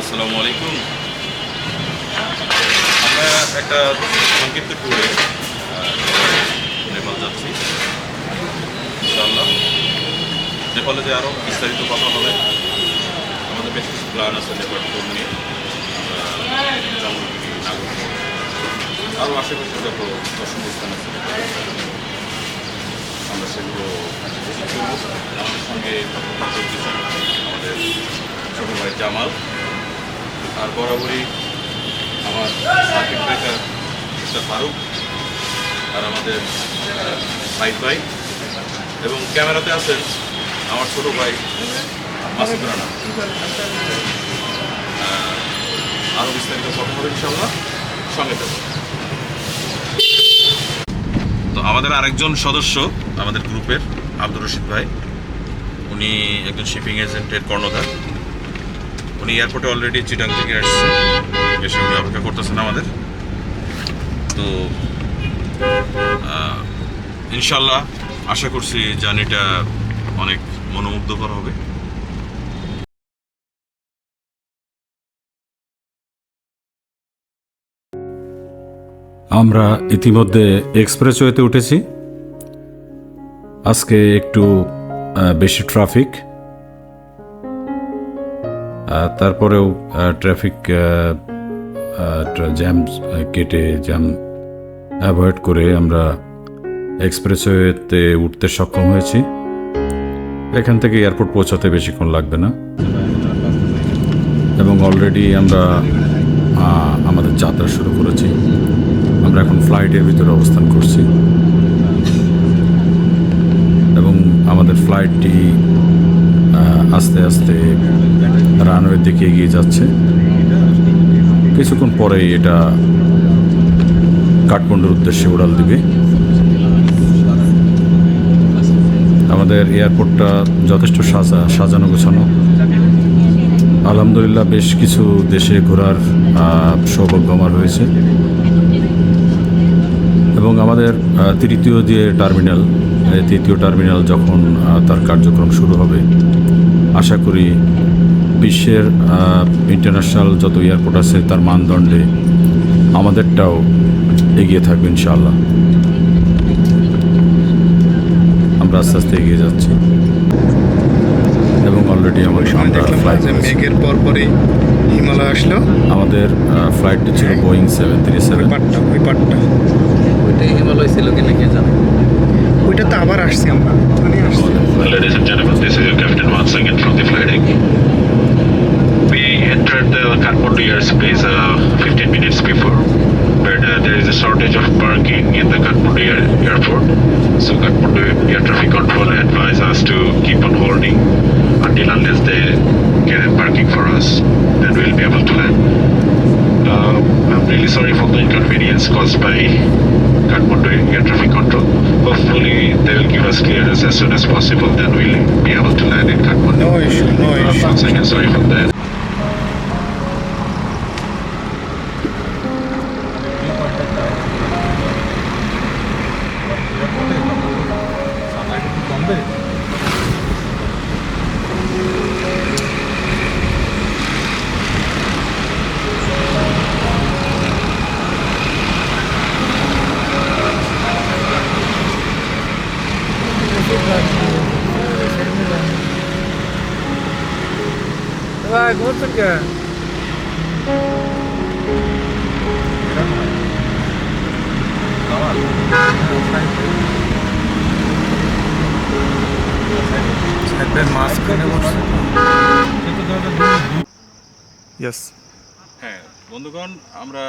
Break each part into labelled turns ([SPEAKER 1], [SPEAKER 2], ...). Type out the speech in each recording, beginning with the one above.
[SPEAKER 1] আসসালামু আলাইকুম। আমরা একটা সংক্ষিপ্ত ট্যুরে নেপাল যাচ্ছি। ইনশাআল্লাহ। নেপালে যে আরও বিস্তারিত কথা হবে, আমাদের বেশ কিছু প্ল্যান আছে নেপাল ট্যুর নিয়ে। আরও আশেপাশে যত দর্শনীয় স্থান আছে আমরা সেগুলো আমাদের সঙ্গে আমাদের ছোটো ভাই জামাল আর বরাবরই আমার সার্কিট ব্রেকার মিস্টার ফারুক আর আমাদের সাইদ ভাই এবং ক্যামেরাতে আছেন আমার ছোট ভাই মাসুদ রানা। আরও বিস্তারিত কথা হবে ইনশাল্লাহ সঙ্গে থাকব তো আমাদের আরেকজন সদস্য আমাদের গ্রুপের, আব্দুর রশিদ ভাই। উনি একজন শিপিং এজেন্টের কর্ণধার। উনি এয়ারপোর্টে অলরেডি চিটাং থেকে আসছে। এসে উনি অপেক্ষা করতেছেন আমাদের। তো ইনশাল্লাহ আশা করছি জার্নিটা অনেক মনোমুগ্ধকর হবে।
[SPEAKER 2] আমরা ইতিমধ্যে এক্সপ্রেস এক্সপ্রেসওয়েতে উঠেছি। আজকে একটু বেশি ট্রাফিক তারপরেও ট্রাফিক জ্যাম কেটে জ্যাম অ্যাভয়েড করে আমরা এক্সপ্রেসওয়েতে উঠতে সক্ষম হয়েছি। এখান থেকে এয়ারপোর্ট পৌঁছাতে বেশিক্ষণ লাগবে না। এবং অলরেডি আমরা আমাদের যাত্রা শুরু করেছি। আমরা এখন ফ্লাইটের ভিতরে অবস্থান করছি। এবং আমাদের ফ্লাইটটি আস্তে আস্তে রানওয়ের দিকে এগিয়ে যাচ্ছে। কিছুক্ষণ পরেই এটা কাঠমান্ডুর উদ্দেশ্যে উড়াল দিবে। আমাদের এয়ারপোর্টটা যথেষ্ট সাজা, সাজানো গোছানো। আলহামদুলিল্লাহ বেশ কিছু দেশে ঘোরার সৌভাগ্য আমার হয়েছে। এবং আমাদের তৃতীয় যে টার্মিনাল তৃতীয় টার্মিনাল যখন তার কার্যক্রম শুরু হবে আশা করি বিশ্বের ইন্টারন্যাশনাল যত এয়ারপোর্ট আছে তার মানদণ্ডে আমাদেরটাও এগিয়ে থাকবে ইনশাআল্লাহ। আমরা আস্তে আস্তে এগিয়ে যাচ্ছি। এবং অলরেডি আমার
[SPEAKER 3] সময়
[SPEAKER 2] ফ্লাইট
[SPEAKER 3] মেঘের পর পরই হিমালয় আসলো।
[SPEAKER 2] আমাদের ফ্লাইটটি ছিল বোয়িং সেভেন থ্রি সেভেন
[SPEAKER 3] পাটটা ওই পাটটা।
[SPEAKER 4] ওইটাই হিমালয় ছিল কিনা কে জানে?
[SPEAKER 3] ওইটা তো আবার আসছি আমরা। ওখানে আসছি।
[SPEAKER 5] Ladies and gentlemen, this is your captain once again from the flight deck. We entered the Kathmandu airspace uh, 15 minutes before, but uh, there is a shortage of parking in the Kathmandu air airport. So Kathmandu air traffic control advised us to keep on holding until unless they get a parking for us, then we'll be able to land. Uh, I'm really sorry for the inconvenience caused by Kathmandu air traffic control. Hopefully, they will give us clearance as soon as possible. Then we'll be able to land in Kathmandu.
[SPEAKER 3] No issue, no uh, issue.
[SPEAKER 5] Once again, sorry for that.
[SPEAKER 3] Yes
[SPEAKER 1] হ্যাঁ বন্ধুগণ আমরা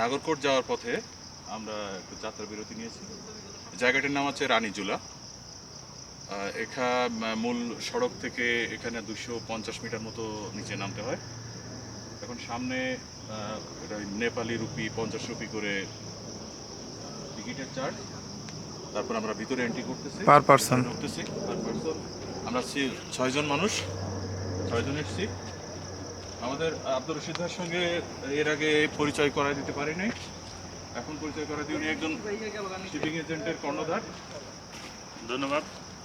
[SPEAKER 1] নাগরকোট যাওয়ার পথে আমরা একটু যাত্রা বিরতি নিয়েছি। জায়গাটির নাম হচ্ছে রানীজুলা। এখা মূল সড়ক থেকে এখানে দুশো পঞ্চাশ মিটার মতো নিচে নামতে হয়। এখন সামনে নেপালি রুপি পঞ্চাশ রুপি করে টিকিটের চার্জ। তারপর আমরা ভিতরে এন্ট্রি করতেছি।
[SPEAKER 3] Per person.
[SPEAKER 1] ঢুকতেছি পার পার্সন আমরা ছয়জন মানুষ ছয়জন এসেছি আমাদের আব্দুর রশিদ ভাইয়ের সঙ্গে এর আগে পরিচয় করা দিতে পারি নাই। এখন পরিচয় করা দিয়ে উনি একজন শিপিং এজেন্টের কর্ণধার। ধন্যবাদ,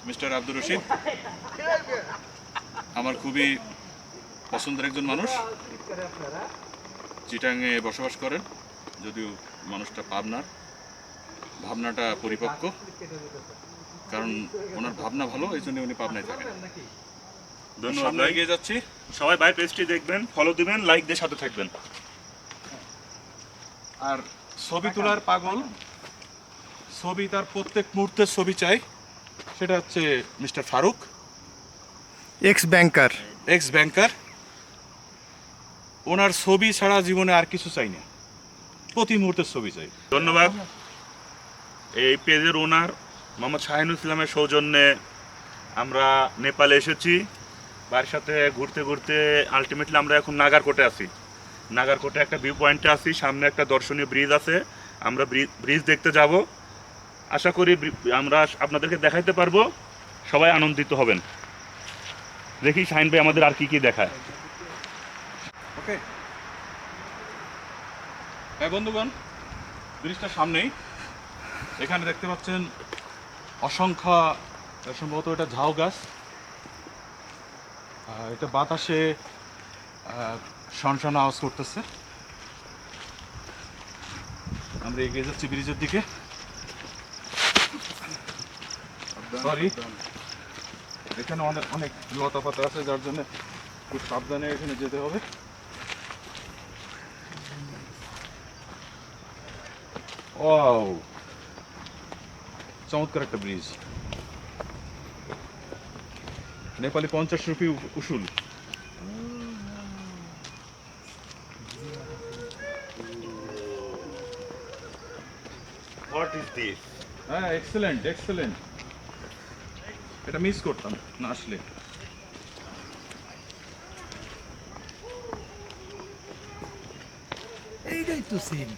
[SPEAKER 1] মিস্টার আব্দুর রশিদ। আমার খুবই পছন্দের একজন মানুষ। চিটাঙে বসবাস করেন, যদিও মানুষটা পাবনার ভাবনাটা পরিপক্ক। কারণ ওনার ভাবনা ভালো, এই জন্য উনি পাবনায় থাকেন।
[SPEAKER 6] ধন্যবাদ ভাই।
[SPEAKER 1] এগিয়ে যাচ্ছি।
[SPEAKER 6] সবাই ভাই পেজটি দেখবেন ফলো দিবেন লাইক দিয়ে সাথে থাকবেন।
[SPEAKER 1] আর ছবি তোলার পাগল ছবি তার প্রত্যেক মুহূর্তের ছবি চাই সেটা হচ্ছে mister Faruk.
[SPEAKER 3] Ex banker
[SPEAKER 1] ex banker ওনার ছবি ছাড়া জীবনে আর কিছু চাই না। প্রতি মুহূর্তের ছবি চাই।
[SPEAKER 6] ধন্যবাদ। এই পেজের ওনার মোহাম্মদ শাহিনুল ইসলামের সৌজন্যে আমরা নেপালে এসেছি। বাড়ির সাথে ঘুরতে ঘুরতে আলটিমেটলি আমরা এখন নাগারকোটে আছি। নাগারকোটে একটা ভিউ পয়েন্টে আছি, সামনে একটা দর্শনীয় ব্রিজ আছে। আমরা ব্রিজ দেখতে যাব। আশা করি আমরা আপনাদেরকে দেখাইতে পারব। সবাই আনন্দিত হবেন। দেখি শাহিন ভাই আমাদের আর কি কি দেখায়।
[SPEAKER 1] ওকে হ্যাঁ বন্ধুগণ, ব্রিজটার সামনেই। এখানে দেখতে পাচ্ছেন অসংখ্য, সম্ভবত এটা ঝাউ গাছ। এটা বাতাসে শনশন আওয়াজ করতেছে। আমরা এগিয়ে যাচ্ছি ব্রিজের দিকে। সরি এখানে অনেক অনেক লতা পাতা আছে, যার জন্য খুব সাবধানে এখানে যেতে হবে। ও চমৎকার একটা ব্রিজ। নেপালি পঞ্চাশ রুপি উসুল।
[SPEAKER 6] হোয়াট ইজ দিস
[SPEAKER 1] হ্যাঁ এক্সেলেন্ট এক্সেলেন্ট এটা মিস করতাম না আসলে। এইটাই তো সিন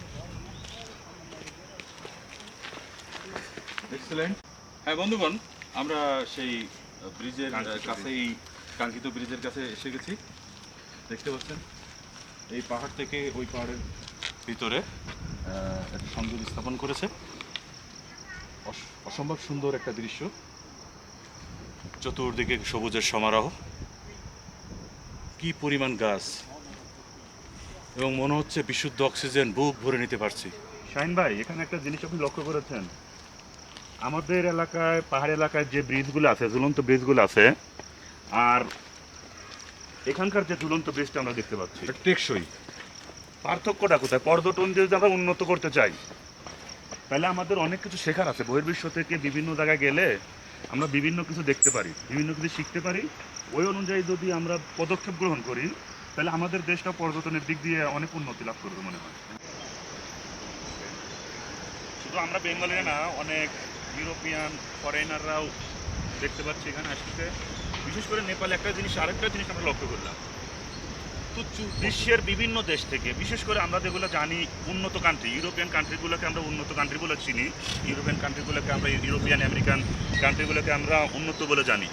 [SPEAKER 1] এক্সেলেন্ট হ্যাঁ বন্ধুগণ আমরা সেই ব্রিজের
[SPEAKER 6] কাঙ্ক্ষিত
[SPEAKER 1] কাছেই কাঙ্ক্ষিত ব্রিজের কাছে এসে গেছি। দেখতে পাচ্ছেন? এই পাহাড় থেকে ওই পাহাড়ের ভিতরে একটা সংযোগ স্থাপন করেছে। অস- অসম্ভব সুন্দর একটা দৃশ্য। চতুর্দিকে সবুজের সমারোহ। কি পরিমাণ গাছ। এবং মনে হচ্ছে বিশুদ্ধ অক্সিজেন বুক ভরে নিতে পারছি।
[SPEAKER 6] শাহিন ভাই এখানে একটা জিনিস আপনি লক্ষ্য করেছেন। আমাদের এলাকায় পাহাড় এলাকায় যে ব্রিজগুলো আছে ঝুলন্ত ব্রিজগুলো আছে আর এখানকার যে ঝুলন্ত ব্রিজটা আমরা দেখতে পাচ্ছি।
[SPEAKER 1] টেকসই।
[SPEAKER 6] পার্থক্যটা কোথায়? পর্যটন যদি আমরা উন্নত করতে চাই তাহলে আমাদের অনেক কিছু শেখার আছে। বহির্বিশ্ব থেকে বিভিন্ন জায়গায় গেলে আমরা বিভিন্ন কিছু দেখতে পারি বিভিন্ন কিছু শিখতে পারি। ওই অনুযায়ী যদি আমরা পদক্ষেপ গ্রহণ করি তাহলে আমাদের দেশটা পর্যটনের দিক দিয়ে অনেক উন্নতি লাভ করবে মনে হয়। শুধু আমরা বেঙ্গলিরা না অনেক ইউরোপিয়ান ফরেনাররাও দেখতে পাচ্ছি এখানে আসতে বিশেষ করে নেপালে একটা জিনিস, আরেকটা জিনিস আমরা লক্ষ্য করলাম। বিশ্বের বিভিন্ন দেশ থেকে, বিশেষ করে আমরা যেগুলো জানি, উন্নত কান্ট্রি ইউরোপিয়ান কান্ট্রিগুলোকে আমরা উন্নত কান্ট্রি বলে চিনি, ইউরোপিয়ান কান্ট্রিগুলোকে আমরা ইউরোপিয়ান, আমেরিকান কান্ট্রিগুলোকে আমরা উন্নত বলে জানি।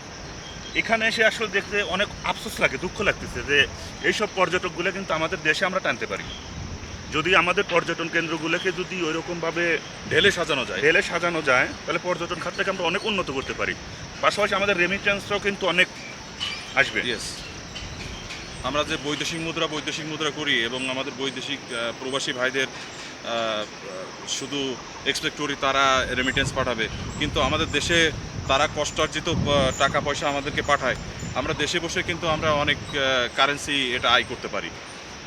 [SPEAKER 6] এখানে এসে আসলে দেখতে অনেক আফসোস লাগে, দুঃখ লাগতেছে যে এইসব পর্যটকগুলো কিন্তু আমাদের দেশে আমরা টানতে পারি যদি আমাদের পর্যটন কেন্দ্রগুলোকে যদি ওইরকমভাবে
[SPEAKER 1] ঢেলে সাজানো যায়।
[SPEAKER 6] ঢেলে সাজানো যায় তাহলে পর্যটন খাতটাকে আমরা অনেক উন্নত করতে পারি। পাশাপাশি আমাদের রেমিটেন্সটাও কিন্তু অনেক আসবে।
[SPEAKER 1] ইয়েস আমরা যে বৈদেশিক মুদ্রা বৈদেশিক মুদ্রা করি এবং আমাদের বৈদেশিক প্রবাসী ভাইদের শুধু এক্সপেক্ট করি তারা রেমিটেন্স পাঠাবে। কিন্তু আমাদের দেশে তারা কষ্টার্জিত টাকা পয়সা আমাদেরকে পাঠায়। আমরা দেশে বসে কিন্তু আমরা অনেক কারেন্সি এটা আয় করতে পারি।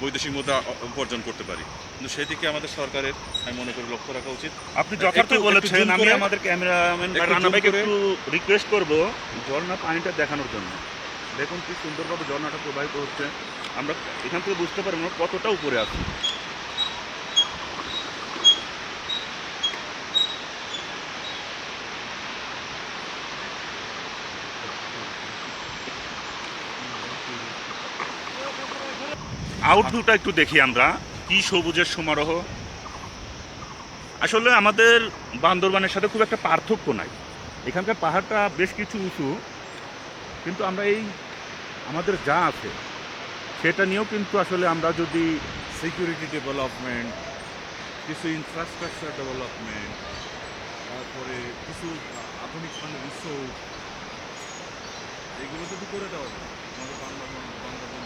[SPEAKER 1] বৈদেশিক মুদ্রা উপার্জন করতে পারি। কিন্তু সেদিকে আমাদের সরকারের আমি মনে করি লক্ষ্য রাখা উচিত।
[SPEAKER 6] আপনি যথার্থ বলেছেন আমি আমাদের ক্যামেরাম্যান রানা ভাইকে একটু রিকোয়েস্ট করব ঝর্ণা পানিটা দেখানোর জন্য। দেখুন কি সুন্দরভাবে ঝর্ণাটা প্রবাহিত হচ্ছে। আমরা এখান থেকে বুঝতে পারি আমরা কতটা উপরে আছি। আউটভিউটা একটু দেখি আমরা। কি সবুজের সমারোহ? আসলে আমাদের বান্দরবানের সাথে খুব একটা পার্থক্য নাই। এখানকার পাহাড়টা বেশ কিছু উঁচু, কিন্তু আমরা এই আমাদের যা আছে, সেটা নিয়েও কিন্তু আসলে আমরা যদি
[SPEAKER 1] সিকিউরিটি ডেভেলপমেন্ট কিছু ইনফ্রাস্ট্রাকচার ডেভেলপমেন্ট তারপরে কিছু আধুনিক মানে রিসোর্ট এগুলো যদি করে দেওয়া যায় আমাদের বাংলা বাংলাদেশ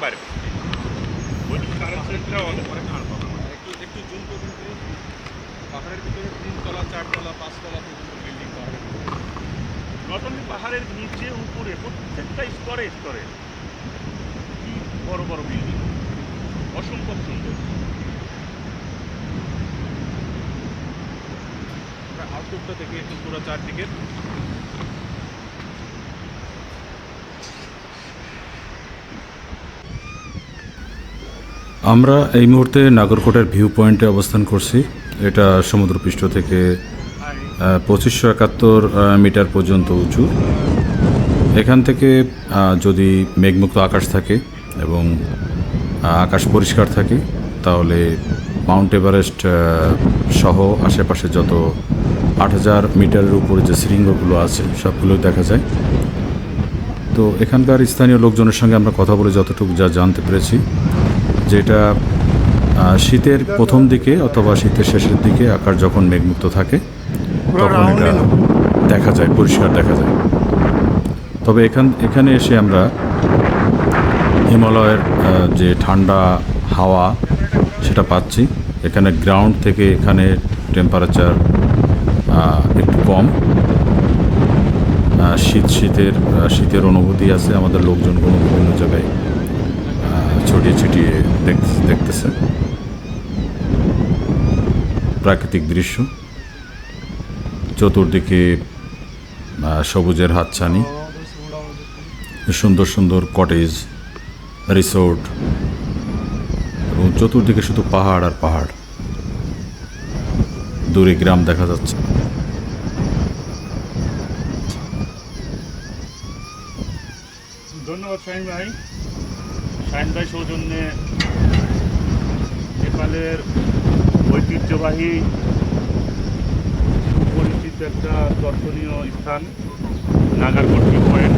[SPEAKER 6] পাবো
[SPEAKER 1] একটু পাহাড়ের তিনতলা চারতলা পাঁচতলা বিল্ডিং পাহাড়ের
[SPEAKER 6] নিচে, উপরে, প্রত্যেকটা স্তরে স্তরে। কি বড় বড় বিল্ডিং অসম্ভব সুন্দর।
[SPEAKER 1] আউটলুকটা একটু পুরো চারদিকে।
[SPEAKER 2] আমরা এই মুহূর্তে নাগরকোটের ভিউ পয়েন্টে অবস্থান করছি। এটা সমুদ্রপৃষ্ঠ থেকে পঁচিশশো একাত্তর মিটার পর্যন্ত উঁচু। এখান থেকে যদি মেঘমুক্ত আকাশ থাকে এবং আকাশ পরিষ্কার থাকে, তাহলে মাউন্ট এভারেস্ট সহ আশেপাশে যত আট হাজার মিটারের উপরে যে শৃঙ্গগুলো আছে, সবগুলো দেখা যায়। তো এখানকার স্থানীয় লোকজনের সঙ্গে আমরা কথা বলে যতটুকু যা জানতে পেরেছি যেটা শীতের প্রথম দিকে অথবা শীতের শেষের দিকে আকাশ যখন মেঘমুক্ত থাকে তখন এটা দেখা যায় পরিষ্কার দেখা যায়। তবে এখান এখানে এসে আমরা হিমালয়ের যে ঠান্ডা হাওয়া সেটা পাচ্ছি। এখানে গ্রাউন্ড থেকে এখানে টেম্পারেচার একটু কম। শীত শীতের শীতের অনুভূতি আছে আমাদের লোকজনগুলো বিভিন্ন জায়গায়। ছড়িয়ে ছিটিয়ে দেখ- দেখতেছে। প্রাকৃতিক দৃশ্য। চতুর্দিকে সবুজের হাতছানি। সুন্দর সুন্দর কটেজ, রিসোর্ট। এবং চতুর্দিকে শুধু পাহাড় আর পাহাড়। দূরে গ্রাম দেখা যাচ্ছে।
[SPEAKER 6] ধন্যবাদ ভাই। ভাই সৌজন্যে নেপালের ঐতিহ্যবাহী সুপরিচিত একটা দর্শনীয় স্থান নাগারকোট ভিউ পয়েন্ট।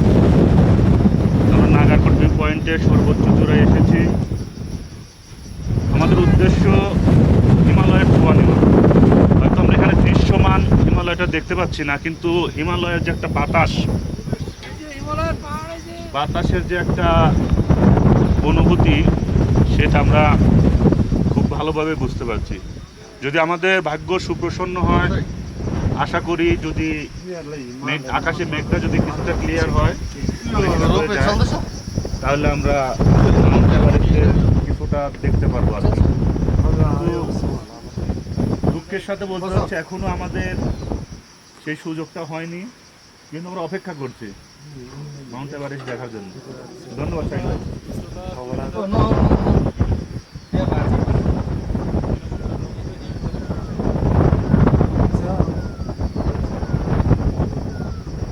[SPEAKER 6] আমরা নাগারকোট ভিউ পয়েন্টের সর্বোচ্চ চূড়ায় এসেছি। আমাদের উদ্দেশ্য হিমালয়ের ধোয়া নেওয়া হয়তো আমরা এখানে দৃশ্যমান হিমালয়টা দেখতে পাচ্ছি না কিন্তু হিমালয়ের যে একটা বাতাস বাতাসের যে একটা অনুভূতি সেটা আমরা খুব ভালোভাবে বুঝতে পারছি। যদি আমাদের ভাগ্য সুপ্রসন্ন হয়, আশা করি যদি আকাশে মেঘটা যদি কিছুটা ক্লিয়ার হয়, তাহলে আমরা কিছুটা দেখতে পারব আর দুঃখের সাথে বলতে হচ্ছে এখনও আমাদের সেই সুযোগটা হয়নি, কিন্তু আমরা অপেক্ষা করছি। মাউন্ট এভারেস্ট দেখার জন্য। ধন্যবাদ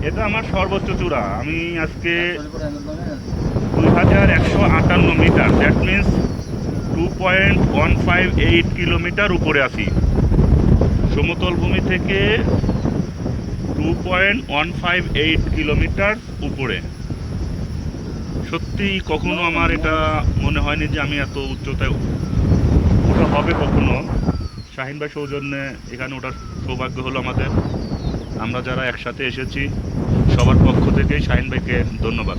[SPEAKER 6] এটা আমার সর্বোচ্চ চূড়া। আমি আজকে দুই হাজার একশো আটান্ন metre. That means two point one five eight kilometre উপরে আছি। সমতল ভূমি থেকে two point one five eight kilometre. উপরে সত্যি কখনো আমার এটা মনে হয়নি যে আমি এত উচ্চতায় ওটা হবে কখনো। শাহিন ভাই সৌজন্যে এখানে ওটার সৌভাগ্য হলো আমাদের। আমরা যারা একসাথে এসেছি, সবার পক্ষ থেকেই শাহিন ভাইকে ধন্যবাদ।